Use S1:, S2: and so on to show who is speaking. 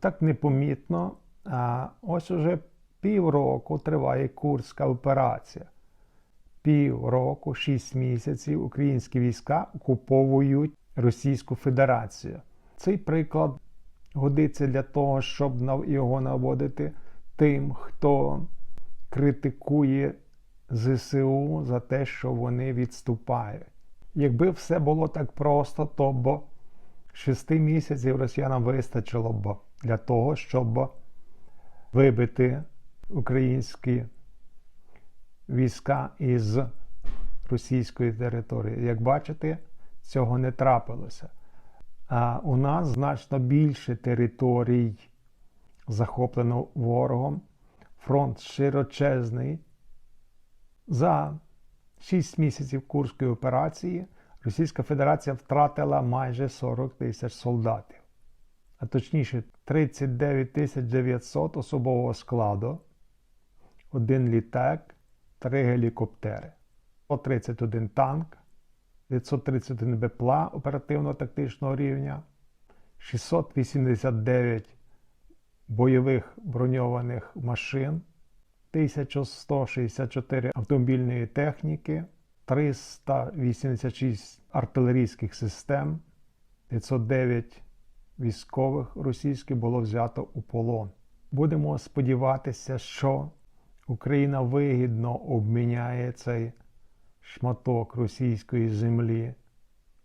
S1: Так непомітно, ось уже півроку триває Курська операція. Півроку, шість місяців українські війська окуповують Російську Федерацію. Цей приклад годиться для того, щоб його наводити тим, хто критикує ЗСУ за те, що вони відступають. Якби все було так просто, то б шести місяців росіянам вистачило б для того, щоб вибити українські війська із російської території. Як бачите, цього не трапилося. А у нас значно більше територій захоплено ворогом. Фронт широчезний. За 6 місяців Курської операції Російська Федерація втратила майже 40 тисяч солдатів, а точніше 39 тисяч 900 особового складу, один літак, три гелікоптери, 131 танк, 931 БПЛА оперативно-тактичного рівня, 689 бойових броньованих машин, 1164 автомобільної техніки, 386 артилерійських систем, 509 військових російських було взято у полон. Будемо сподіватися, що Україна вигідно обміняє цей шматок російської землі